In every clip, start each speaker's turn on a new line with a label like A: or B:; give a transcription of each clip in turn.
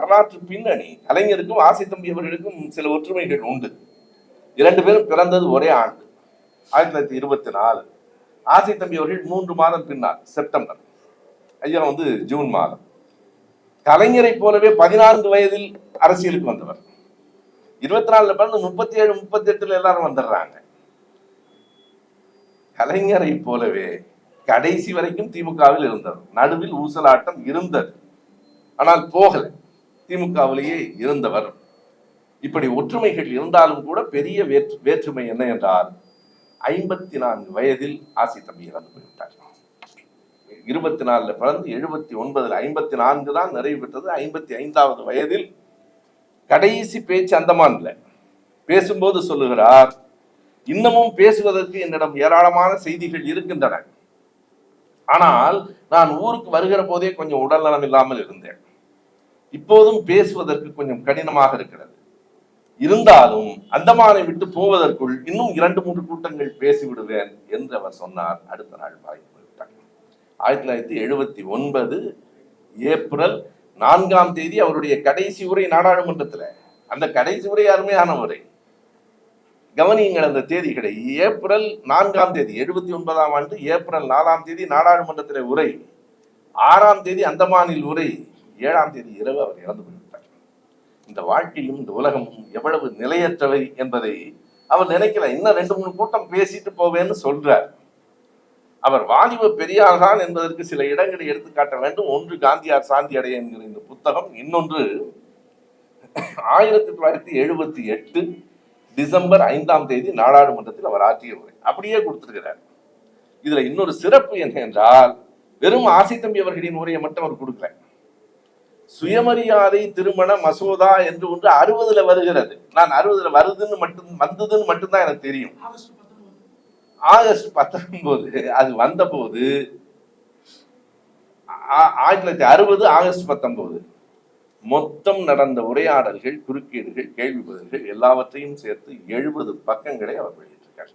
A: வரலாற்று பின்னணி கலைஞருக்கும் ஆசை தம்பி அவர்களுக்கும் சில ஒற்றுமைகள் உண்டு. இரண்டு பேரும் பிறந்தது ஒரே ஆண்டு ஆயிரத்தி தொள்ளாயிரத்தி இருபத்தி நாலு. ஆசை தம்பி அவர்கள் மூன்று மாதம் பின்னால் செப்டம்பர். ஐயா வந்து ஜூன் மாதம். கலைஞரை போலவே பதினான்கு வயதில் அரசியலுக்கு வந்தவர். இருபத்தி நாலுல பிறந்து முப்பத்தி ஏழு முப்பத்தி எட்டுல எல்லாரும் வந்துடுறாங்க. கலைஞரை போலவே கடைசி வரைக்கும் திமுகவில் இருந்தது நடுவில் ஊசலாட்டம் இருந்தது. ஆனால் போகலை. திமுகவிலேயே இருந்தவர். இப்படி ஒற்றுமைகள் இருந்தாலும் கூட பெரிய வேற்று வேற்றுமை என்ன என்றால் ஐம்பத்தி நான்கு வயதில் ஆசி தம்பி இறந்து போய்விட்டார். இருபத்தி நாலுல பிறந்து எழுபத்தி ஒன்பதுல ஐம்பத்தி நான்கு தான் நிறைவு பெற்றது. ஐம்பத்தி ஐந்தாவது வயதில் கடைசி பேச்சு அந்தமான்ல பேசும்போது சொல்லுகிறார் இன்னமும் பேசுவதற்கு என்னிடம் ஏராளமான செய்திகள் இருக்கின்றன. ஆனால் நான் ஊருக்கு வருகிற போதே கொஞ்சம் உடல்நலம் இல்லாமல் இருந்தேன். இப்போதும் பேசுவதற்கு கொஞ்சம் கடினமாக இருக்கிறது. இருந்தாலும் அந்தமானை விட்டு போவதற்குள் இன்னும் இரண்டு மூன்று கூட்டங்கள் பேசிவிடுவேன் என்று அவர் சொன்னார். அடுத்த நாள் வாய்ப்பு விட்டார் ஆயிரத்தி தொள்ளாயிரத்தி எழுபத்தி ஒன்பது ஏப்ரல் நான்காம் தேதி அவருடைய கடைசி உரை நாடாளுமன்றத்தில். அந்த கடைசி உரை அருமையான உரை கவனியுங்கள் அந்த தேதிகளை. ஏப்ரல் நான்காம் தேதி எழுபத்தி ஒன்பதாம் ஆண்டு ஏப்ரல் நாலாம் தேதி நாடாளுமன்றத்தில் உரை. ஆறாம் தேதி அந்தமானில் உரை. ஏழாம் தேதி இரவு அவர் இறந்து போய்விட்டார். இந்த வாழ்க்கையும் இந்த உலகமும் எவ்வளவு நிலையற்றவை என்பதை அவர் நினைக்கல. இன்னும் ரெண்டு மூணு கூட்டம் பேசிட்டு போவேன்னு சொல்றார். அவர் வாலிப பெரியார் தான் என்பதற்கு சில இடங்களை எடுத்துக்காட்ட வேண்டும். ஒன்று காந்தியார் சாந்தி அடைய என்கிற இந்த புத்தகம் இன்னொன்று ஆயிரத்தி தொள்ளாயிரத்தி எழுபத்தி எட்டு டிசம்பர் ஐந்தாம் தேதி நாடாளுமன்றத்தில் அவர் ஆற்றிய உரை. அப்படியே கொடுத்திருக்கிறார். இதுல இன்னொரு சிறப்பு என்ன என்றால் வெறும் ஆசை தம்பி அவர்களின் உரையை மட்டும் அவர் கொடுக்கல. சுயமரியாதை திருமண மசோதா என்று ஒன்று அறுபதுல வருகிறது. நான் அறுபதுல வருதுன்னு மட்டும் வந்ததுன்னு மட்டும்தான் எனக்கு தெரியும்.
B: ஆகஸ்ட் பத்தொன்பது.
A: அது வந்தபோது ஆயிரத்தி தொள்ளாயிரத்தி அறுபது ஆகஸ்ட் பத்தொன்பது. மொத்தம் நடந்த உரையாடல்கள் குறுக்கீடுகள் கேள்வி பதில்கள் எல்லாவற்றையும் சேர்த்து எழுபது பக்கங்களை அவர் வெளியிட்டிருக்கார்.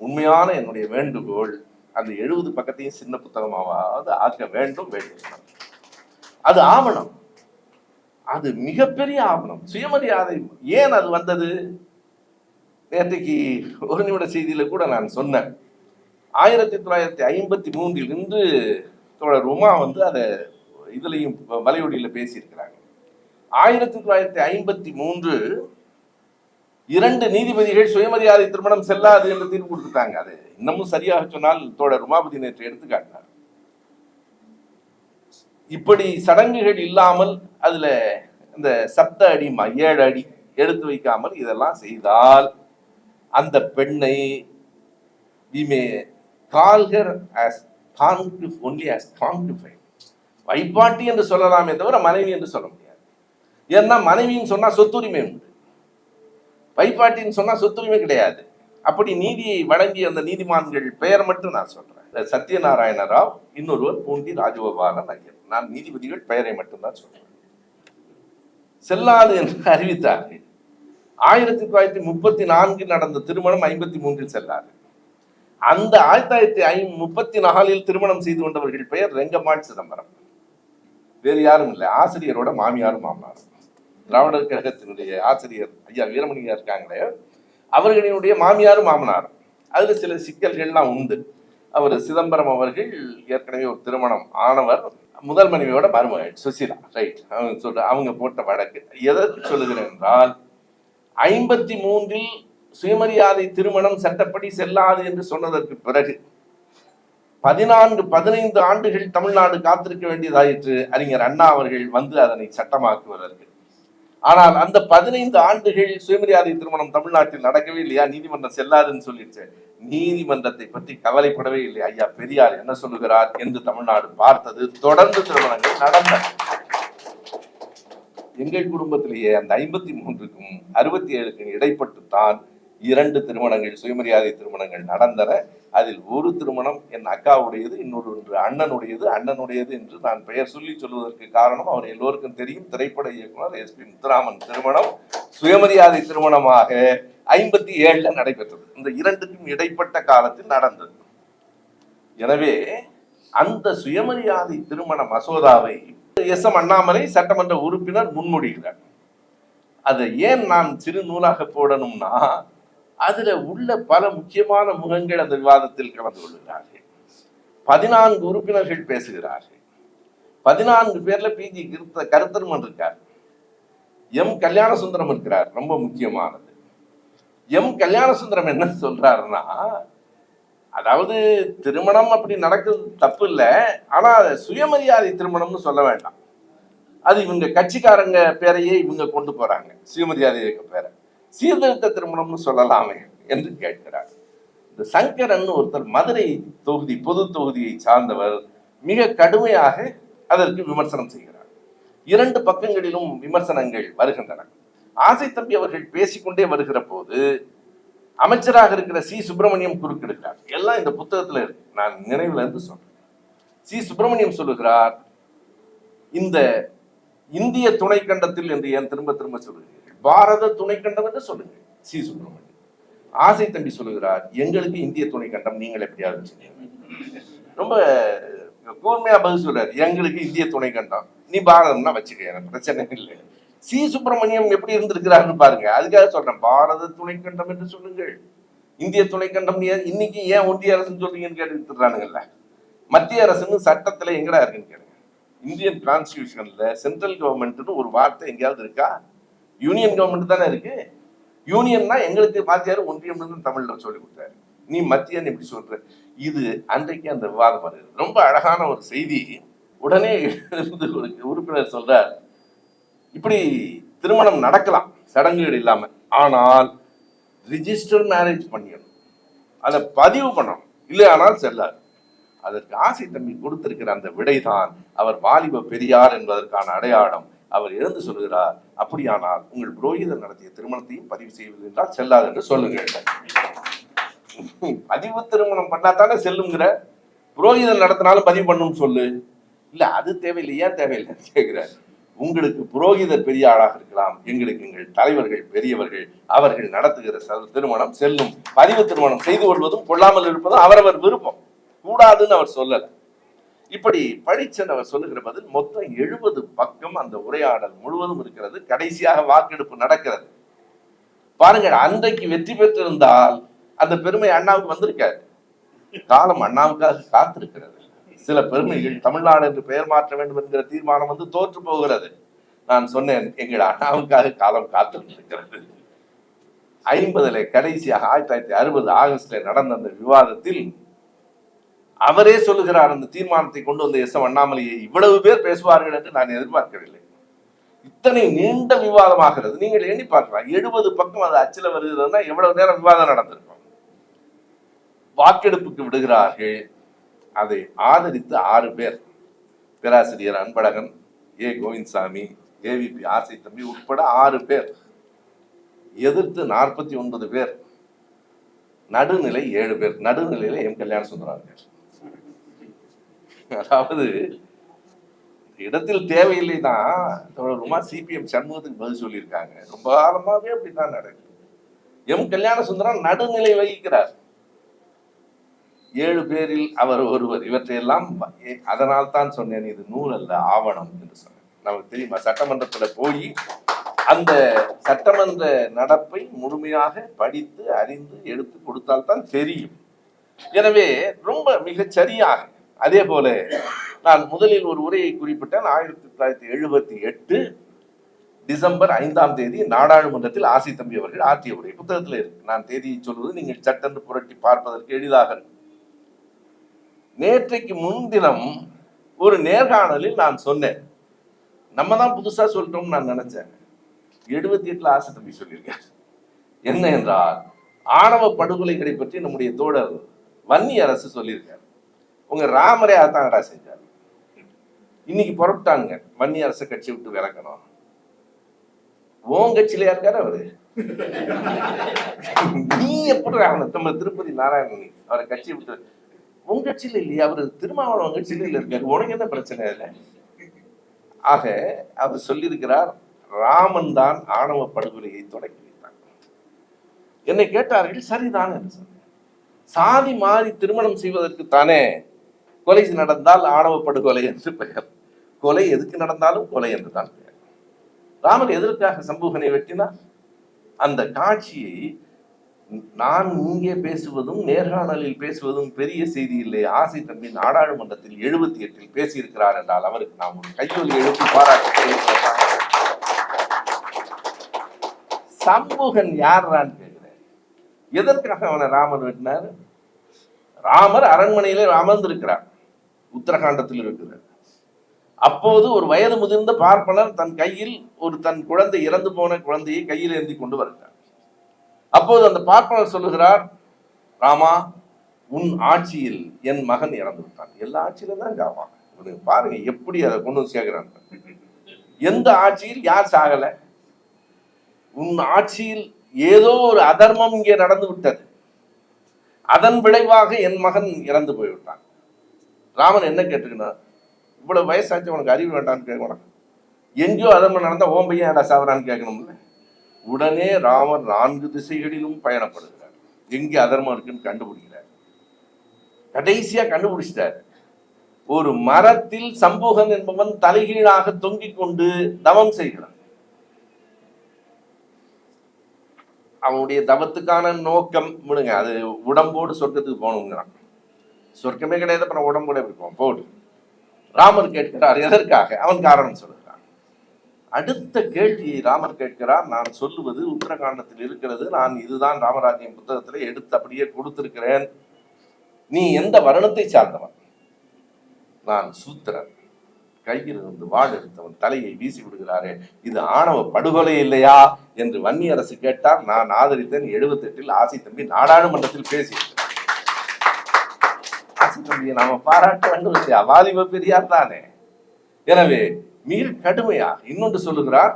A: உண்மையான என்னுடைய வேண்டுகோள் அந்த எழுபது பக்கத்தையும் சின்ன புத்தகமாவது ஆக்க வேண்டும் வேண்டும் அது ஆவணம். அது மிகப்பெரிய ஆவணம். சுயமரியாதை. ஏன் அது வந்தது? நேற்றைக்கு ஒரு நிமிட செய்தியில் கூட நான் சொன்னேன். ஆயிரத்தி தொள்ளாயிரத்தி ஐம்பத்தி மூன்றில் இன்று தோழர் உமா வந்து அதை இதுலையும் வலையொலியில பேசியிருக்கிறாங்க. ஆயிரத்தி தொள்ளாயிரத்தி ஐம்பத்தி மூன்று இரண்டு நீதிபதிகள் சுயமரியாதை திருமணம் செல்லாது என்று தீர்ப்பு கொடுத்துட்டாங்க. அது இன்னமும் சரியாக சொன்னால் தோழர் உமாபதி நேற்று எடுத்துக்காட்டினார். இப்படி சடங்குகள் இல்லாமல் அதில் இந்த சப்த அடி ம- ஏழு அடி எடுத்து வைக்காமல் இதெல்லாம் செய்தால் அந்த பெண்ணை we call her as her only as only வைப்பாட்டி என்று சொல்லலாமே தவிர மனைவி என்று சொல்ல முடியாது. ஏன்னா மனைவின்னு சொன்னால் சொத்துரிமை உண்டு. வைப்பாட்டின்னு சொன்னால் சொத்துரிமை கிடையாது. அப்படி நீதியை வழங்கிய அந்த நீதிமான்கள் பெயர் மட்டும் நான் சொல்கிறேன் சத்யநாராயண ராவ் இன்னொருவர் பூண்டி ராஜகோபாலன் ஐயர். நான் நீதிபதிகள் பெயரை மட்டும்தான் சொல்றேன். செல்லாது என்று அறிவித்தார்கள் ஆயிரத்தி தொள்ளாயிரத்தி முப்பத்தி நான்கில் நடந்த திருமணம் ஐம்பத்தி மூன்றில் செல்லாது. அந்த ஆயிரத்தி தொள்ளாயிரத்தி ஐ முப்பத்தி நாலில் திருமணம் செய்து கொண்டவர்கள் பெயர் ரெங்கம்மாள் சிதம்பரம். வேறு யாரும் இல்லை. ஆசிரியரோட மாமியாரும் மாமனாரும். திராவிடர் கழகத்தினுடைய ஆசிரியர் ஐயா வீரமணியா இருக்காங்களே அவர்களினுடைய மாமியாரும் மாமனாரும். அதுல சில சிக்கல்கள்லாம் உண்டு. அவர் சிதம்பரம் அவர்கள் ஏற்கனவே ஒரு திருமணம் ஆனவர். முதல் மனைவியோட மருமகள் சுசிலா ரைட் அவங்க சொல்ற அவங்க போட்ட வழக்கு. எதற்கு சொல்லுகிறேன் என்றால் ஐம்பத்தி மூன்றில் சுயமரியாதை திருமணம் சட்டப்படி செல்லாது என்று சொன்னதற்கு பிறகு பதினான்கு பதினைந்து ஆண்டுகள் தமிழ்நாடு காத்திருக்க வேண்டியதாயிற்று. அறிஞர் அண்ணா அவர்கள் வந்து அதனை சட்டமாக்குவதற்கு. ஆனால் அந்த பதினைந்து ஆண்டுகள் சுயமரியாதை திருமணம் தமிழ்நாட்டில் நடக்கவே இல்லையா? நீதிமன்றம் செல்லாதுன்னு சொல்லிடுச்சு. நீதிமன்றத்தை பற்றி கவலைப்படவே இல்லை. ஐயா பெரியார் என்ன சொல்லுகிறார் என்று தமிழ்நாடு பார்த்தது. தொடர்ந்து திருமணங்கள் நடந்தன. எங்கள் குடும்பத்திலேயே அந்த ஐம்பத்தி மூன்றுக்கும் அறுபத்தி ஏழுக்கும் இடைப்பட்டு தான் இரண்டு திருமணங்கள் சுயமரியாதை திருமணங்கள் நடந்தன. அதில் ஒரு திருமணம் என் அக்காவுடையது இன்னொரு ஒன்று அண்ணனுடையது அண்ணனுடையது என்று நான் பெயர் சொல்லி சொல்வதற்கு காரணம் அவர் எல்லோருக்கும் தெரியும். திரைப்பட இயக்குனர் எஸ் பி முத்துராமன் திருமணம் சுயமரியாதை திருமணமாக ஐம்பத்தி ஏழுல நடைபெற்றது. இந்த இரண்டுக்கும் இடைப்பட்ட காலத்தில் நடந்தது. எனவே அந்த சுயமரியாதை திருமண மசோதாவை எஸ் எம் அண்ணாமலை சட்டமன்ற உறுப்பினர் முன்மொழிகிறார். அதை ஏன் நான் சிறு நூலாக போடணும்னா அதுல உள்ள பல முக்கியமான முகங்கள் அந்த விவாதத்தில் கலந்து கொள்கிறார்கள். பதினான்கு உறுப்பினர்கள் பேசுகிறார்கள். பதினான்கு பேர்ல பிஜி கிருத்த கருத்தர்மன் இருக்கார். எம். கல்யாண சுந்தரம் இருக்கிறார். ரொம்ப முக்கியமானது. எம். கல்யாண சுந்தரம் என்ன சொல்றாருன்னா அதாவது திருமணம் அப்படி நடக்கிறது தப்பு இல்லை ஆனா சுயமரியாதை திருமணம்னு சொல்ல வேண்டாம். அது இவங்க கட்சிக்காரங்க பேரையே இவங்க கொண்டு போறாங்க. சுயமரியாதை இயக்க பேரை. சீர்திருத்த திருமணம்னு சொல்லலாமே என்று கேட்கிறார். இந்த சங்கரன் ஒருத்தர் மதுரை தொகுதி பொது தொகுதியை சார்ந்தவர் மிக கடுமையாக அதற்கு விமர்சனம் செய்கிறார். இரண்டு பக்கங்களிலும் விமர்சனங்கள் வருகின்றன. ஆசை தம்பி அவர்கள் பேசிக்கொண்டே வருகிற போது அமைச்சராக இருக்கிற சி. சுப்பிரமணியம் குறுக்கெடுக்கிறார் எல்லாம் இந்த புத்தகத்துல இருக்கு. நான் நினைவுல இருந்து சொல்றேன். சி. சுப்பிரமணியம் சொல்லுகிறார் இந்த இந்திய துணைக்கண்டத்தில் என்று ஏன் திரும்ப திரும்ப சொல்லுகிறீர்கள்? பாரத துணைக்கண்டம் என்று சொல்லுங்க சி. சுப்பிரமணியம் ஆசை தம்பி சொல்லுகிறார் எங்களுக்கு இந்திய துணைக்கண்டம் நீங்கள் எப்படியாவது வச்சுக்கீங்க ரொம்ப கூர்மையா பதில் சொல்றாரு எங்களுக்கு இந்திய துணைக்கண்டம். நீ பாரதம்னா வச்சுக்க எனக்கு பிரச்சனை இல்லை. சி. சுப்பிரமணியம் எப்படி இருந்திருக்கிறாருன்னு பாருங்க. அதுக்காக சொல்றேன் பாரத துணைக்கண்டம் என்று சொல்லுங்கள். இந்திய துணைக்கண்டம் ஏன் இன்னைக்கு ஏன் ஒன்றிய அரசுன்னு சொல்றீங்கன்னு கேட்டுறானுங்கல்ல மத்திய அரசுன்னு சட்டத்துல எங்கடா இருக்குன்னு கேளுங்க. இந்தியன் கான்ஸ்டியூஷன்ல சென்ட்ரல் கவர்மெண்ட்னு ஒரு வார்த்தை எங்கேயாவது இருக்கா? யூனியன் கவர்மெண்ட் தானே இருக்கு. யூனியன்னா எங்களுக்கு பாத்தியாரு ஒன்றியம்னு தமிழ்ல சொல்லி கொடுத்தாரு. நீ மத்தியன் எப்படி சொல்ற? இது அன்றைக்கு அந்த விவாதம் வருது. ரொம்ப அழகான ஒரு செய்தி. உடனே இருந்து ஒரு உறுப்பினர் சொல்றார் இப்படி திருமணம் நடக்கலாம் சடங்குகள் இல்லாம. ஆனால் ரிஜிஸ்டர் மேரேஜ் பண்ணிடணும் அதை பதிவு பண்ணணும். இல்லையானால் செல்லாது. அதற்கு ஆசை தம்பி கொடுத்திருக்கிற அந்த விடைதான் அவர் வாலிப பெரியார் என்பதற்கான அடையாளம். அவர் எழுந்து சொல்கிறார் அப்படியானால் உங்கள் புரோகிதர் நடத்திய திருமணத்தையும் பதிவு செய்வது என்றால் செல்லாது என்று சொல்லுங்கள். பதிவு திருமணம் பண்ணா தானே செல்லுங்கிற? புரோகிதர் நடத்தினாலும் பதிவு பண்ணும் சொல்லு. இல்ல அது தேவையில்லை ஏன் தேவையில்லை கேட்கிறார். உங்களுக்கு புரோகிதர் பெரிய ஆளாக இருக்கலாம். எங்களுக்கு எங்கள் தலைவர்கள் பெரியவர்கள் அவர்கள் நடத்துகிற திருமணம் செல்லும். பதிவு திருமணம் செய்து கொள்வதும் கொள்ளாமல் இருப்பதும் அவரவர் விருப்பம். கூடாதுன்னு அவர் சொல்லலை. இப்படி பழிச்சன் அவர் சொல்லுகிற பதில் மொத்தம் எழுபது பக்கம் அந்த உரையாடல் முழுவதும் இருக்கிறது. கடைசியாக வாக்கெடுப்பு நடக்கிறது. பாருங்கள் அன்றைக்கு வெற்றி பெற்றிருந்தால் அந்த பெருமை அண்ணாவுக்கு வந்திருக்காது. காலம் அண்ணாவுக்காக காத்திருக்கிறது. சில பெருமைகள் தமிழ்நாடு என்று பெயர் மாற்ற வேண்டும் என்கிற தீர்மானம் வந்து தோற்று போகிறது. நான் சொன்னேன் எங்கள் அண்ணாவுக்காக காலம் காத்திருக்கிறது ஐம்பதுல கடைசியாக ஆயிரத்தி தொள்ளாயிரத்தி அறுபது ஆகஸ்ட்ல நடந்த அந்த விவாதத்தில் அவரே சொல்லுகிறார் அந்த தீர்மானத்தை கொண்டு வந்த எஸ் அண்ணாமலையை இவ்வளவு பேர் பேசுவார்கள் என்று நான் எதிர்பார்க்கவில்லை. இத்தனை நீண்ட விவாதமாகிறது. நீங்கள் எண்ணி பார்க்கலாம் எழுபது பக்கம் அது அச்சில் வருகிறதுனா எவ்வளவு நேரம் விவாதம் நடந்திருக்கும். வாக்கெடுப்புக்கு விடுகிறார்கள். அதை ஆதரித்து ஆறு பேர். பேராசிரியர் அன்பழகன் ஏ. கோவிந்தசாமி ஏவிபி ஆசை தம்பி உட்பட ஆறு பேர். எதிர்த்து நாற்பத்தி ஒன்பது பேர். நடுநிலை ஏழு பேர். நடுநிலையில எம். கல்யாண சுந்தரம் இருக்கார் அதாவது இடத்தில் தேவையில்லை தான் தொடர்புமா சிபிஎம் சண்முகத்துக்கு பதில் சொல்லியிருக்காங்க. ரொம்ப காலமாகவே அப்படித்தான் நடக்குது. எம் கல்யாண சுந்தரம் நடுநிலை வகிக்கிறார். ஏழு பேரில் அவர் ஒருவர். இவற்றையெல்லாம் அதனால் தான் சொன்னேன் இது நூல் அல்ல ஆவணம் என்று சொன்னேன். நமக்கு தெரியுமா? சட்டமன்றத்துல போய் அந்த சட்டமன்ற நடப்பை முழுமையாக படித்து அறிந்து எடுத்து கொடுத்தால்தான் தெரியும். எனவே ரொம்ப மிகச் சரியாக அதே போல நான் முதலில் ஒரு உரையை குறிப்பிட்டேன் ஆயிரத்தி தொள்ளாயிரத்தி எழுபத்தி எட்டு டிசம்பர் ஐந்தாம் தேதி நாடாளுமன்றத்தில் ஆசி தம்பி அவர்கள் ஆற்றிய உரை. புத்தகத்தில் இருக்கு. நான் தேதியை சொல்வது நீங்கள் சட்டென்று புரட்டி பார்ப்பதற்கு எளிதாக நேற்றைக்கு முன்தினம் ஒரு நேர்காணலில் நான் சொன்னேன். நம்ம தான் புதுசா சொல்லிட்டோம்னு நான் நினைச்சேன். எழுபத்தி எட்டுல ஆசை தம்பி சொல்லியிருக்கேன் என்ன என்றால் ஆணவ படுகொலைகளை பற்றி நம்முடைய தோழர் வன்னி அரசு சொல்லியிருக்காரு. உங்க ராமரே அதான்டா செஞ்சாரு. இன்னைக்கு புறப்பட்டானுங்க வன்னி அரசு கட்சி விட்டு விளக்கணும் உன் கட்சியில இருக்காரு அவரு? நீ எப்படி நம்ம திருப்பதி நாராயணன் அவரை கட்சி விட்டு உன் கட்சியில இல்லையா? அவரு திருமாவளவன் கட்சியில இல்ல இருக்காரு. உனக்கு என்ன பிரச்சனை இல்லை ஆக அவர் சொல்லியிருக்கிறார் ராமன் தான் ஆணவ படுகொலையை தொடங்கி வைத்தான். என்னை கேட்டார்கள் சரிதான் என்று சொன்னேன் சாதி மாறி திருமணம் செய்வதற்கு தானே கொலை நடந்தால் ஆணவ படுகொலை என்று பெயர். கொலை எதுக்கு நடந்தாலும் கொலை என்று தான் பெயர். ராமர் எதற்காக சம்பூகனை வெட்டினார்? அந்த காட்சியை நான் இங்கே பேசுவதும் நேர்காணலில் பேசுவதும் பெரிய செய்தி இல்லை. ஆசை தம்பி நாடாளுமன்றத்தில் எழுபத்தி எட்டில் பேசியிருக்கிறார் என்றால் அவருக்கு நாம் ஒரு கையொலி எழுப்பி பாராட்டு சம்பூகன் யார்ரான்னு கேட்கிறேன். எதற்காக அவனை ராமர் வெட்டினார்? ராமர் அரண்மனையிலே அமர்ந்திருக்கிறார். உத்தரகாண்டத்தில் இருக்கிறார். அப்போது ஒரு வயது முதிர்ந்த பார்ப்பனர் தன் கையில் ஒரு தன் குழந்தை இறந்து போன குழந்தையை கையில் ஏந்தி கொண்டு வருகிறார். அப்போது அந்த பார்ப்பனர் சொல்லுகிறார் ராமா உன் ஆட்சியில் என் மகன் இறந்து விட்டான். எல்லா ஆட்சியிலும் தான் சாவான் இவனுக்கு பாருங்க எப்படி அதை கொண்டு வந்து சேர்க்கிறான். எந்த ஆட்சியில் யார் சாகல? உன் ஆட்சியில் ஏதோ ஒரு அதர்மம் இங்கே நடந்து விட்டது. அதன் விளைவாக என் மகன் இறந்து போய்விட்டான். ராமன் என்ன கேட்டுக்கணும் இவ்வளவு வயசாச்சு உனக்கு அறிவு வேண்டான்னு கேட்கணும் எங்கேயோ அதர்மம் நடந்தா ஓம் பையன் ஏடா கேட்கணும்ல? உடனே ராமர் நான்கு திசைகளிலும் பயணப்படுகிறார். எங்கே அதர்மம் இருக்குன்னு கண்டுபிடிக்கிறார். கடைசியா கண்டுபிடிச்சிட்டார். ஒரு மரத்தில் சம்பூகன் என்பவன் தலைகீழாக தொங்கிக் கொண்டு தவம் செய்கிறான். அவனுடைய தவத்துக்கான நோக்கம் விடுங்க அது உடம்போடு சொர்க்கத்துக்கு போகணுங்கிறான். சொர்க்கமே கிடையாது அப்புறம் கூட இருக்கும் போடு. ராமர் கேட்கிறார் எதற்காக? அவன் காரணம் சொல்லுகிறான். அடுத்த கேள்வியை ராமர் கேட்கிறார் நான் சொல்லுவது உத்தரகாண்டத்தில் இருக்கிறது நான் இதுதான் ராமராஜ்யம் புத்தகத்தில் எடுத்து அப்படியே கொடுத்திருக்கிறேன். நீ எந்த வருணத்தை சார்ந்தவன்? நான் சூத்திரன். கையில் இருந்து வாள் எடுத்தவன் தலையை வீசி விடுகிறாரே இது ஆணவ படுகொலை இல்லையா? என்று வன்னி அரசு கேட்டார். நான் ஆதரித்தேன். எழுபத்தெட்டில் ஆசை தம்பி நாடாளுமன்றத்தில் பேசியிருக்கிறேன் ஆசை தம்பியை நாம பாராட்ட வேண்டும் இல்லையா வாலிப பெரியார் தானே. எனவே மிக கடுமையா இன்னொன்று சொல்லுகிறார்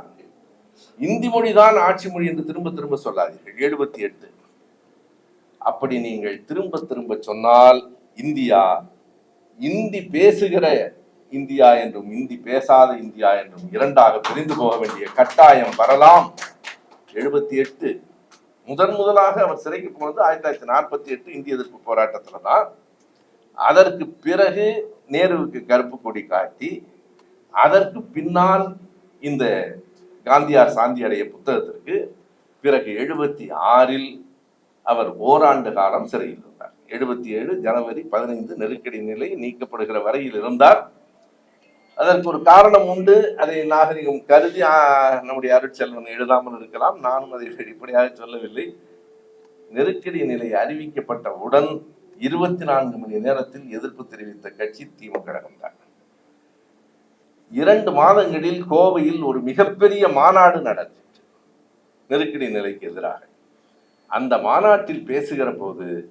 A: இந்தி மொழிதான் ஆட்சி மொழி என்று திரும்ப திரும்ப சொல்லாதீர்கள். எழுபத்தி எட்டு. அப்படி நீங்கள் திரும்ப திரும்ப சொன்னால் இந்தியா இந்தி பேசுகிற இந்தியா என்றும் இந்தி பேசாத இந்தியா என்றும் இரண்டாக பிரிந்து போக வேண்டிய கட்டாயம் வரலாம். எழுபத்தி எட்டு. முதன் முதலாக அவர் சிறைக்கு போனது ஆயிரத்தி தொள்ளாயிரத்தி நாற்பத்தி எட்டு இந்திய எதிர்ப்பு போராட்டத்துல தான். அதற்கு பிறகு நேருவுக்கு கருப்பு கொடி காட்டி அதற்கு பின்னால் இந்த காந்தியார் சாந்தி அடைய புத்தகத்திற்கு பிறகு எழுபத்தி ஆறில் அவர் ஓராண்டு காலம் சிறையில் இருந்தார் எழுபத்தி ஏழு ஜனவரி பதினைந்து நெருக்கடி நிலை நீக்கப்படுகிற வரையில் இருந்தார். அதற்கு ஒரு காரணம் உண்டு. அதை நாகரிகம் கருதி நம்முடைய அருட்செல்வன் எழுதாமல் இருக்கலாம். நானும் அதை வெளிப்படையாக சொல்லவில்லை. நெருக்கடி நிலை அறிவிக்கப்பட்டவுடன் இருபத்தி நான்கு மணி நேரத்தில் எதிர்ப்பு தெரிவித்த கட்சி திமுக கழகம்தான் இரண்டு மாதங்களில் கோவையில் ஒரு மிகப்பெரிய மாநாடு நடந்துச்சு நெருக்கடி நிலைக்கு எதிராக. அந்த மாநாட்டில் பேசுகிற போது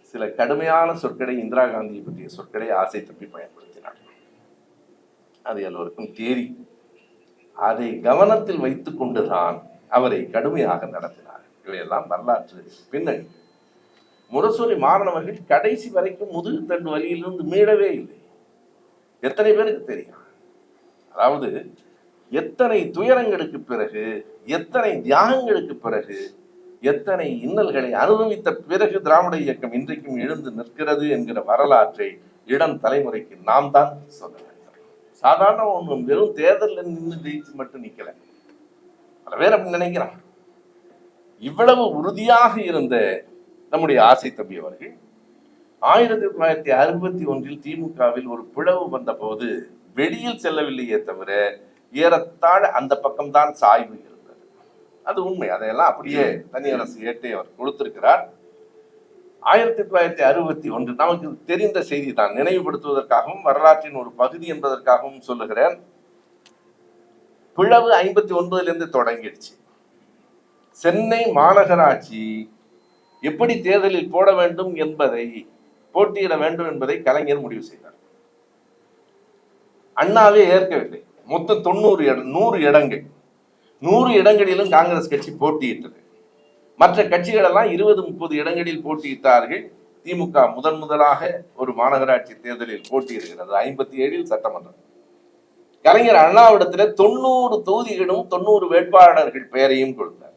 A: சில கடுமையான சொற்களை இந்திரா காந்தியை பற்றிய சொற்களை ஆசை தப்பி பயன்படுத்தினார். அது எல்லோருக்கும் தேரி. அதை கவனத்தில் வைத்துக் கொண்டுதான் அவரை கடுமையாக நடத்தினார். இவையெல்லாம் வரலாற்று பின்னணி. முரசொலி மாறனவர்கள் கடைசி வரைக்கும் முதுகு தண்டு வழியிலிருந்து மீளவே இல்லை. எத்தனை பேருக்கு தெரியும்? அதாவது எத்தனை துயரங்களுக்கு பிறகு எத்தனை தியாகங்களுக்கு பிறகு எத்தனை இன்னல்களை அனுபவித்த பிறகு திராவிட இயக்கம் இன்றைக்கும் எழுந்து நிற்கிறது என்கிற வரலாற்றை இளம் தலைமுறைக்கு நாம் தான் சொல்ல வேண்டும். சாதாரண ஒன்றும் வெறும் தேர்தலில் நின்று ஜெயிச்சு மட்டும் நிற்கல பல பேர் அப்படி நினைக்கிறான் இவ்வளவு உறுதியாக இருந்த நம்முடைய ஆசை தம்பி அவர்கள் ஆயிரத்தி தொள்ளாயிரத்தி அறுபத்தி ஒன்றில் திமுகவில் ஒரு பிளவு வந்தபோது வெளியில் செல்லவில்லையே தவிர ஏறத்தாழ அந்த பக்கம்தான் சாய்வு இருந்தது. அது உண்மை. அதையெல்லாம் அப்படியே தனி அரசு ஏற்றே அவர் கொடுத்திருக்கிறார். ஆயிரத்தி தொள்ளாயிரத்தி அறுபத்தி ஒன்று நமக்கு தெரிந்த செய்தி தான் நினைவுபடுத்துவதற்காகவும் வரலாற்றின் ஒரு பகுதி என்பதற்காகவும் சொல்லுகிறேன். பிளவு ஐம்பத்தி ஒன்பதுல இருந்து தொடங்கிடுச்சு. சென்னை மாநகராட்சி எப்படி தேர்தலில் போட வேண்டும் என்பதை போட்டியிட வேண்டும் என்பதை கலைஞர் முடிவு செய்தார். அண்ணாவே ஏற்கவில்லை. மொத்தம் தொண்ணூறு இடம் நூறு இடங்கள். நூறு இடங்களிலும் காங்கிரஸ் கட்சி போட்டியிட்டது. மற்ற கட்சிகள் எல்லாம் இருபது முப்பது இடங்களில் போட்டியிட்டார்கள். திமுக முதன் முதலாக ஒரு மாநகராட்சி தேர்தலில் போட்டியிடுகிறது. ஐம்பத்தி ஏழில் சட்டமன்றம். கலைஞர் அண்ணாவிடத்துல தொண்ணூறு தொகுதிகளும் தொண்ணூறு வேட்பாளர்கள் பெயரையும் கொடுத்தார்.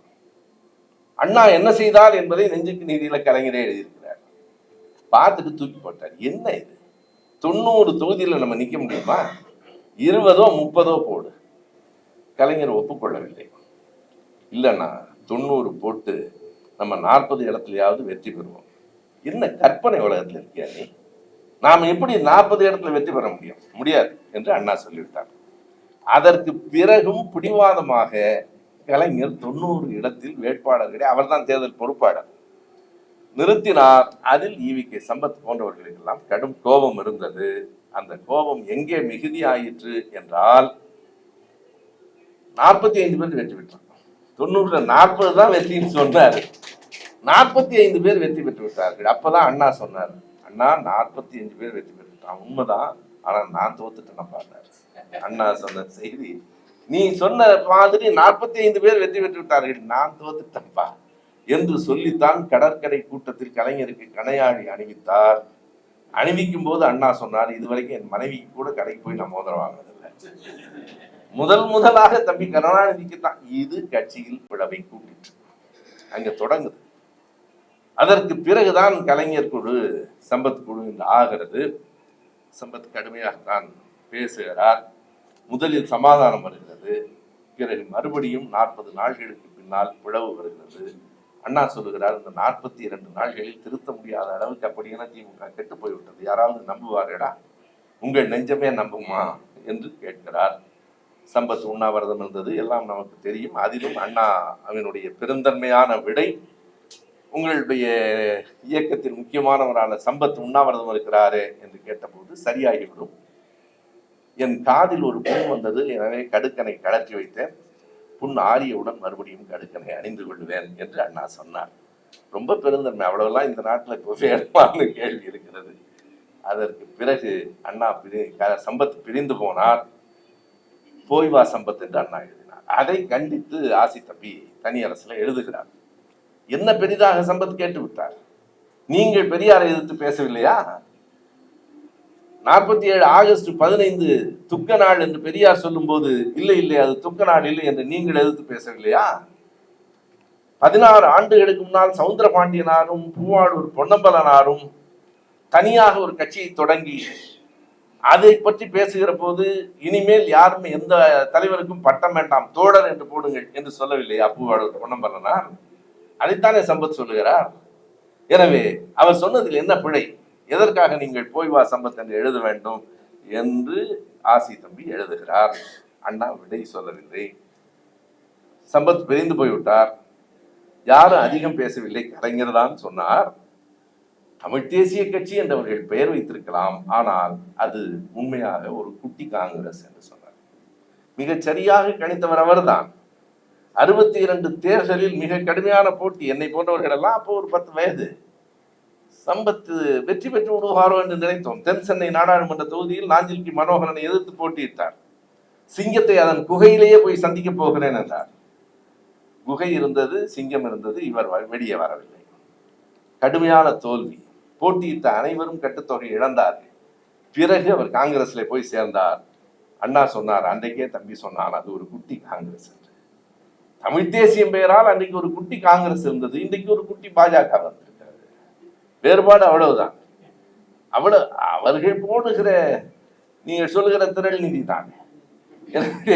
A: அண்ணா என்ன செய்தார் என்பதை நெஞ்சுக்கு நீதியில கலைஞரே எழுதியிருக்கிறார். பார்த்துட்டு தூக்கி போட்டார். என்ன இது? தொண்ணூறு தொகுதியில் நம்ம நிற்க முடியுமா? இருபதோ முப்பதோ போடு. கலைஞர் ஒப்புக்கொள்ளவில்லை. இல்லைன்னா தொண்ணூறு போட்டு நம்ம நாற்பது இடத்துலையாவது வெற்றி பெறுவோம். என்ன கற்பனை உலகத்தில் இருக்கியா நீ? நாம் எப்படி நாற்பது இடத்துல வெற்றி பெற முடியும்? முடியாது என்று அண்ணா சொல்லிவிட்டார். அதற்கு பிறகும் பிடிவாதமாக கலைஞர் தொண்ணூறு இடத்தில் வேட்பாளர்களே அவர்தான் தேர்தல் பொறுப்பாளர். நிறுத்தினார். அதில் ஈவி கே சம்பத் போன்றவர்களுக்கெல்லாம் கடும் கோபம் இருந்தது. அந்த கோபம் எங்கே மிகுதி ஆயிற்று என்றால் நாற்பத்தி ஐந்து பேர் வெற்றி பெற்றார் தொண்ணூறுல நாற்பது தான் வெற்றின்னு சொன்னாரு. நாற்பத்தி ஐந்து பேர் வெற்றி பெற்று விட்டார்கள். அப்பதான் அண்ணா சொன்னார் அண்ணா நாற்பத்தி அஞ்சு பேர் வெற்றி பெற்றுட்டான். உண்மைதான். ஆனா நான் தோத்துட்டேன் பாருங்க அண்ணா சொன்ன செய்தி நீ சொன்ன மாதிரி நாற்பத்தி ஐந்து பேர் வெற்றி பெற்று விட்டார்கள் நான் தோத்துட்டேன்ப்பா என்று சொல்லித்தான் கடற்கரை கூட்டத்தில் கலைஞருக்கு கணையாழி அணிவித்தார். அணிவிக்கும் போது அண்ணா சொன்னார் இதுவரைக்கும் என் மனைவிக்கு கூட கடைக்கு போய் நான் மோதிரம் வாங்கினதில்லை. முதல் முதலாக தம்பி கருணாநிதிக்கு தான் இது கட்சியில் பிளவை கூட்டிட்டு அங்க தொடங்குது. அதற்கு பிறகுதான் கலைஞர் குழு சம்பத் குழு என்று ஆகிறது. சம்பத் கடுமையாகத்தான் பேசுகிறார். முதலில் சமாதானம் வருகிறது. பிறகு மறுபடியும் நாற்பது நாள்களுக்கு பின்னால் பிளவு வருகிறது. அண்ணா சொல்லுகிறார் இந்த நாற்பத்தி இரண்டு நாள்களில் திருத்த முடியாத அளவுக்கு அப்படியென திமுக கெட்டு போய்விட்டது. யாராவது நம்புவார்களா? உங்கள் நெஞ்சமே நம்புமா? என்று கேட்கிறார். சம்பத் உண்ணாவிரதம் இருந்தது எல்லாம் நமக்கு தெரியும். அதிலும் அண்ணா அவனுடைய பெருந்தன்மையான விடை உங்களுடைய இயக்கத்தில் முக்கியமானவரான சம்பத் உண்ணாவிரதம் இருக்கிறாரே என்று கேட்டபோது சரியாகிவிடும். என் காதில் ஒரு புண் வந்தது. எனவே கடுக்கனை கழற்றி வைத்தேன். புண் ஆரியவுடன் மறுபடியும் கடுக்கனை அணிந்து கொள்வேன் என்று அண்ணா சொன்னார். ரொம்ப பெருந்தன்மை. அவ்வளவுலாம் இந்த நாட்டில் இப்போ வேணுமான்னு கேள்வி இருக்கிறது. அதற்கு பிறகு அண்ணா பிரி க- சம்பத் பிரிந்து போனார். போய்வா சம்பத் என்று அண்ணா எழுதினார். அதை கண்டித்து ஆசி தப்பி தனி அரசுல எழுதுகிறார். என்ன பெரிதாக சம்பத் கேட்டு விட்டார்? நீங்கள் பெரியாரை எதிர்த்து பேசவில்லையா? நாற்பத்தி ஏழு ஆகஸ்ட் பதினைந்து துக்க நாள் என்று பெரியார் சொல்லும்போது இல்லை இல்லை அது துக்க நாள் இல்லை என்று நீங்கள் எதிர்த்து பேசவில்லையா? பதினாறு ஆண்டுகளுக்கு முன்னால் சவுந்தர பாண்டியனாரும் பூவாளூர் பொன்னம்பலனாரும் தனியாக ஒரு கட்சியை தொடங்கி அதை பற்றி பேசுகிற போது இனிமேல் யாரும் எந்த தலைவருக்கும் பட்டம் வேண்டாம் தோழர் என்று போடுங்கள் என்று சொல்லவில்லையா பூவாளூர் பொன்னம்பலனார்? அதைத்தானே சம்பத் சொல்லுகிறார். எனவே அவர் சொன்னதில் என்ன பிழை? எதற்காக நீங்கள் போய் வா சம்பத் என்று எழுத வேண்டும் என்று ஆசி தம்பி எழுதுகிறார். அண்ணா விடை சொல்லவில்லை. சம்பத் பிரிந்து போய்விட்டார். யாரும் அதிகம் பேசவில்லை. கலைஞர் தான் சொன்னார். தமிழ் தேசிய கட்சி என்றவர்கள் பெயர் வைத்திருக்கலாம். ஆனால் அது உண்மையாக ஒரு குட்டி காங்கிரஸ் என்று சொன்னார். மிகச் சரியாக கணித்தவர் அவர்தான். அறுபத்தி இரண்டு தேர்தலில் மிக கடுமையான போட்டி. என்னை போன்றவர்கள் எல்லாம் அப்போ ஒரு பத்து வயது. சம்பத்து வெற்றி பெற்று விடுவாரோ என்று நினைத்தோம். தென் சென்னை நாடாளுமன்ற தொகுதியில் நாஞ்சில்கி மனோகரனை எதிர்த்து போட்டியிட்டார். சிங்கத்தை அதன் குகையிலேயே போய் சந்திக்க போகிறேன் என்றார். குகை இருந்தது சிங்கம் இருந்தது இவர் வ- வெளியே வரவில்லை. கடுமையான தோல்வி. போட்டியிட்ட அனைவரும் கட்டுத்தொகை இழந்தார்கள். பிறகு அவர் காங்கிரஸ்ல போய் சேர்ந்தார். அண்ணா சொன்னார் அன்றைக்கே தம்பி சொன்னார் அது ஒரு குட்டி காங்கிரஸ் என்று. தமிழ் தேசியம் பெயரால் அன்றைக்கு ஒரு குட்டி காங்கிரஸ் இருந்தது இன்றைக்கு ஒரு குட்டி பாஜக வந்திருக்கிறது வேறுபாடு அவ்வளவுதான். அவ்வளவு அவர்கள் போடுகிற நீங்கள் சொல்லுகிற திரள் நிதி தான் எனவே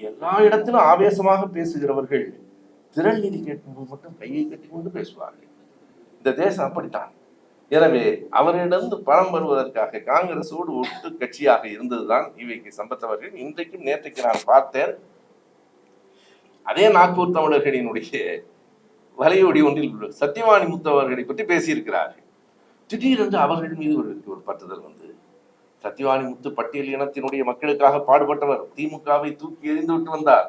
A: எல்லா இடத்திலும் ஆவேசமாக பேசுகிறவர்கள் திரள் நிதி கேட்கும்போது மட்டும் கையை கட்டி கொண்டு பேசுவார்கள். இந்த தேசம் அப்படித்தான். எனவே அவரிடந்து பணம் வருவதற்காக காங்கிரஸோடு ஒட்டு கட்சியாக இருந்ததுதான் இவைக்கு சம்பத்தவர்கள் இன்றைக்கும் நேற்றைக்கு நான் பார்த்தேன் அதே நாக்கூர் தமிழர்களினுடைய வலையொடி ஒன்றில் சத்தியவாணி முத்தவர்களை பற்றி பேசியிருக்கிறார்கள். திடீரென்று அவர்கள் மீது ஒரு ஒரு பற்றுதல் வந்து சத்தியவாணி முத்து பட்டியல் இனத்தினுடைய மக்களுக்காக பாடுபட்டவர் திமுகவை தூக்கி எறிந்து விட்டு வந்தார்.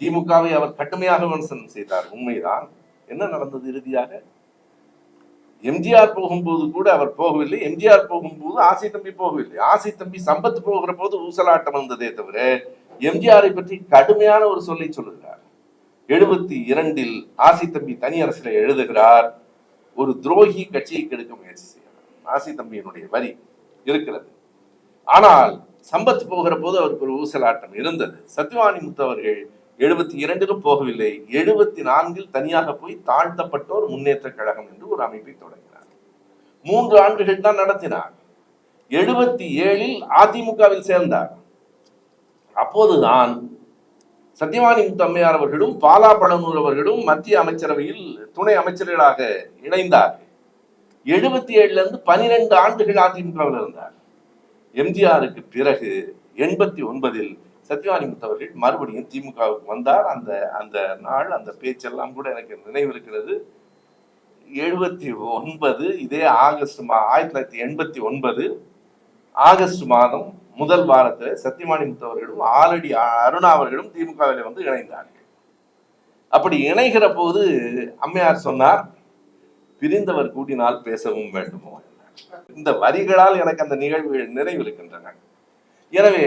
A: திமுகவை அவர் கடுமையாக விமர்சனம் செய்தார். உண்மைதான். என்ன நடந்தது இறுதியாக? எம்ஜிஆர் போகும்போது கூட அவர் போகவில்லை. எம்ஜிஆர் போகும்போது ஆசை தம்பி போகவில்லை. ஆசை தம்பி சம்பத் போகிற போது ஊசலாட்டம் வந்ததே தவிர எம்ஜிஆரை பற்றி கடுமையான ஒரு சொல்லை சொல்லுகிறார். எழுபத்தி இரண்டில் ஆசி தம்பி தனி அரசுல எழுதுகிறார் ஒரு துரோகி கட்சியை கெடுக்க முயற்சி செய்கிறார் ஆசி தம்பியினுடைய வரி இருக்கிறது. ஆனால் சம்பத் போகிற போது அவருக்கு ஒரு ஊசலாட்டம் இருந்தது. சத்யவாணி முத்து அவர்கள் எழுபத்தி இரண்டிலும் போகவில்லை எழுபத்தி நான்கில் தனியாக போய் தாழ்த்தப்பட்டோர் முன்னேற்ற கழகம் என்று ஒரு அமைப்பை தொடங்கினார். மூன்று ஆண்டுகள் தான் நடத்தினார். எழுபத்தி ஏழில் அதிமுகவில் சேர்ந்தார். அப்போதுதான் சத்யவாணி முத்தம்மையார் அவர்களும் பாலா பழனூர் அவர்களும் மத்திய அமைச்சரவையில் துணை அமைச்சர்களாக இணைந்தார். எழுபத்தி ஏழுல இருந்து பனிரெண்டு ஆண்டுகள் அதிமுகவில் இருந்தார். எம்ஜிஆருக்கு பிறகு எண்பத்தி ஒன்பதில் சத்யவாணி முத்தவர்கள் மறுபடியும் திமுகவுக்கு வந்தார். அந்த அந்த நாள் அந்த பேச்செல்லாம் கூட எனக்கு நினைவு இருக்கிறது. எழுபத்தி ஒன்பது இதே ஆகஸ்ட் மா ஆயிரத்தி தொள்ளாயிரத்தி எண்பத்தி ஒன்பது ஆகஸ்ட் மாதம் முதல் வாரத்தில் சத்யவாணி முத்தவர்களும் ஆலடி அருணா அவர்களும் திமுகவில் வந்து இணைந்தார்கள். அப்படி இணைகிற போது அம்மையார் சொன்னார் பிரிந்தவர் கூட்டினால் பேசவும் வேண்டுமோ இந்த வரிகளால் எனக்கு அந்த நிகழ்வுகள் நிறைவிருக்கின்றன. எனவே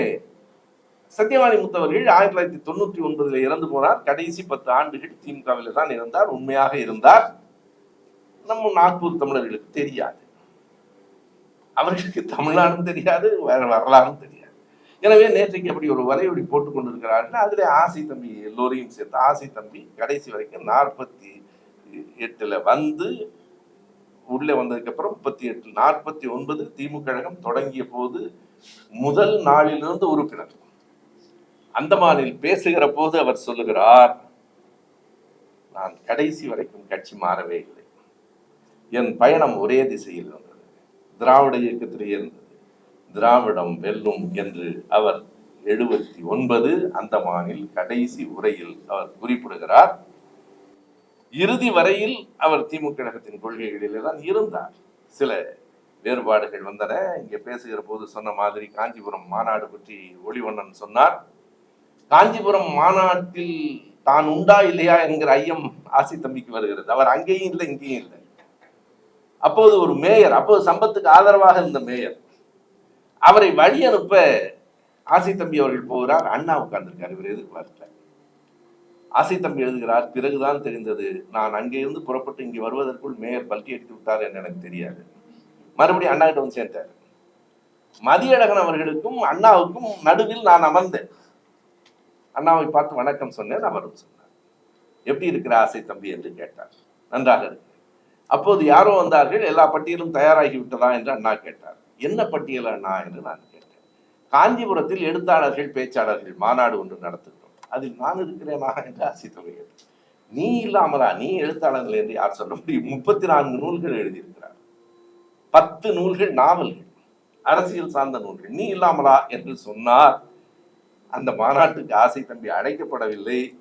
A: சத்யவாணி முத்தவர்கள் ஆயிரத்தி தொள்ளாயிரத்தி தொண்ணூற்றி ஒன்பதில் இறந்து போனார். கடைசி பத்து ஆண்டுகள் திமுகவில் தான் இருந்தார். உண்மையாக இருந்தார். நம்ம நாக்பூர் தமிழர்களுக்கு தெரியாது. அவர்களுக்கு தமிழ்நாடும் தெரியாது வேற வரலாறும் தெரியாது. எனவே நேற்றைக்கு அப்படி ஒரு வரையொடி போட்டுக் கொண்டிருக்கிறார்கள் அதில் ஆசை தம்பி எல்லோரையும் சேர்த்து ஆசை தம்பி கடைசி வரைக்கும் நாற்பத்தி எட்டுல வந்து உள்ளே வந்ததுக்கு அப்புறம் முப்பத்தி எட்டு நாற்பத்தி ஒன்பது திமுக கழகம் தொடங்கிய போது முதல் நாளிலிருந்து உறுப்பினர். அந்தமானில் பேசுகிற போது அவர் சொல்லுகிறார் நான் கடைசி வரைக்கும் கட்சி மாறவே இல்லை. என் பயணம் ஒரே திசையில் வந்தது திராவிட இயக்கத்திலே இருந்தது திராவிடம் வெல்லும் என்று அவர் எழுபத்தி ஒன்பது அந்தமானில் கடைசி உரையில் அவர் குறிப்பிடுகிறார். இறுதி வரையில் அவர் திமுக கழகத்தின் கொள்கைகளிலே தான் இருந்தார். சில வேறுபாடுகள் வந்தன. இங்கே பேசுகிற போது சொன்ன மாதிரி காஞ்சிபுரம் மாநாடு பற்றி ஒளிவண்ணன் சொன்னார். காஞ்சிபுரம் மாநாட்டில் தான் உண்டா இல்லையா என்கிற ஐயம் ஆசி தம்பிக்கு வருகிறது. அவர் அங்கேயும் இல்லை இங்கேயும் இல்லை. அப்போது ஒரு மேயர் அப்போது சம்பத்துக்கு ஆதரவாக இருந்த மேயர். அவரை வழி அனுப்ப ஆசை தம்பி அவர்கள் போகிறார். அண்ணா உட்கார்ந்துருக்கார். இவர் எதுக்கு வரல? ஆசை தம்பி எழுதுகிறார் பிறகுதான் தெரிந்தது. நான் அங்கே இருந்து புறப்பட்டு இங்கே வருவதற்குள் மேயர் பல்ட்டி அடித்து விட்டார் என்று எனக்கு தெரியாது. மறுபடியும் அண்ணா கிட்ட வந்து சேர்ந்தார். மதியழகன் அவர்களுக்கும் அண்ணாவுக்கும் நடுவில் நான் அமர்ந்தேன். அண்ணாவை பார்த்து வணக்கம் சொன்னேன். அவரும் சொன்னார் எப்படி இருக்கிற ஆசை தம்பி? என்று கேட்டார். நன்றாக இருக்கு. அப்போது யாரோ வந்தார்கள் எல்லா பட்டியலும் தயாராகி விட்டதா என்று அண்ணா கேட்டார். என்ன பட்டியல் அண்ணா என்று நான் கேட்டேன். காஞ்சிபுரத்தில் எழுத்தாளர்கள் பேச்சாளர்கள் மாநாடு ஒன்று நடத்துகிறோம். அதில் நான் இருக்கிறேனா என்று ஆசை தம்பி நீ இல்லாமலா? நீ எழுத்தாளர்கள் என்று யார் சொல்ல முடியும்? முப்பத்தி நான்கு நூல்கள் எழுதியிருக்கிறார். பத்து நூல்கள் நாவல்கள். அரசியல் சார்ந்த நூல்கள். நீ இல்லாமலா? என்று சொன்னார். அந்த மாநாட்டுக்கு ஆசை தம்பி அழைக்கப்படவில்லை.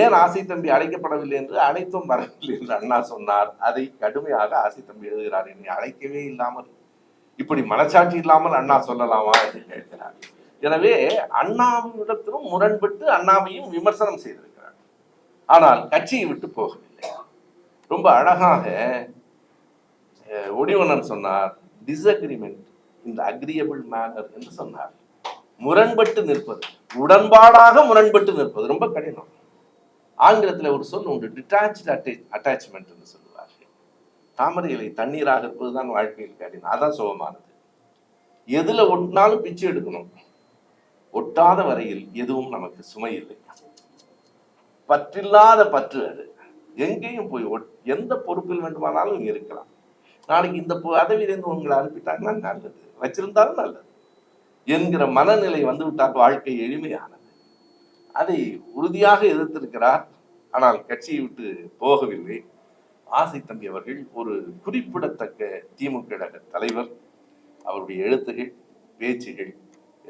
A: ஏன் ஆசை தம்பி அழைக்கப்படவில்லை என்று அழைத்தும் வரவில்லை என்று அண்ணா சொன்னார். அதை கடுமையாக ஆசை தம்பி எழுதுகிறார். என்னை அழைக்கவே இல்லாமல் இப்படி மனச்சாட்சி இல்லாமல் அண்ணா சொல்லலாமா என்று கேட்கிறார். எனவே அண்ணாவிடத்திலும் முரண்பட்டு அண்ணாவையும் விமர்சனம் செய்திருக்கிறார். ஆனால் கட்சியை விட்டு போகவில்லை. ரொம்ப அழகாக ஒடிவனர் சொன்னார். டிஸ்அக்ரிமெண்ட் இந்த அக்ரியபிள் மேனர் என்று சொன்னார். முரண்பட்டு நிற்பது உடன்பாடாக முரண்பட்டு நிற்பது ரொம்ப கடினம். ஆங்கிலத்தில் ஒரு சொல் உண்டு டிட்டாச்சு அட்டாச்மெண்ட் என்று சொல்லுவார்கள். தாமரை இலை தண்ணீராக இருப்பதுதான் வாழ்க்கையில் கடினம். அதான் சுகமானது. எதில் ஒட்டினாலும் பிச்சு எடுக்கணும். ஒட்டாத வரையில் எதுவும் நமக்கு சுமை இல்லை. பற்றில்லாத பற்று அது. எங்கேயும் போய் ஒட்- எந்த பொறுப்பில் வேண்டுமானாலும் இருக்கலாம். நாளைக்கு இந்த பதவியிலிருந்து உங்களை அனுப்பிட்டாங்கன்னா நல்லது. வச்சிருந்தாலும் நல்லது. என்கிற மனநிலை வந்துவிட்டால் வாழ்க்கை எளிமையானது. அதை உறுதியாக எதிர்த்திருக்கிறார் ஆனால் கட்சியை விட்டு போகவில்லை. ஆசை தம்பி அவர்கள் ஒரு குறிப்பிடத்தக்க திமுக கழக தலைவர். அவருடைய எழுத்துகள் பேச்சுகள்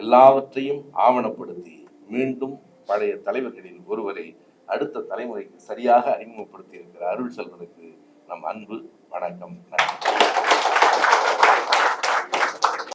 A: எல்லாவற்றையும் ஆவணப்படுத்தி மீண்டும் பழைய தலைவர்களில் ஒருவரை அடுத்த தலைமுறைக்கு சரியாக அறிமுகப்படுத்தி இருக்கிற அருள் செல்வனுக்கு நம் அன்பு வணக்கம் நன்றி.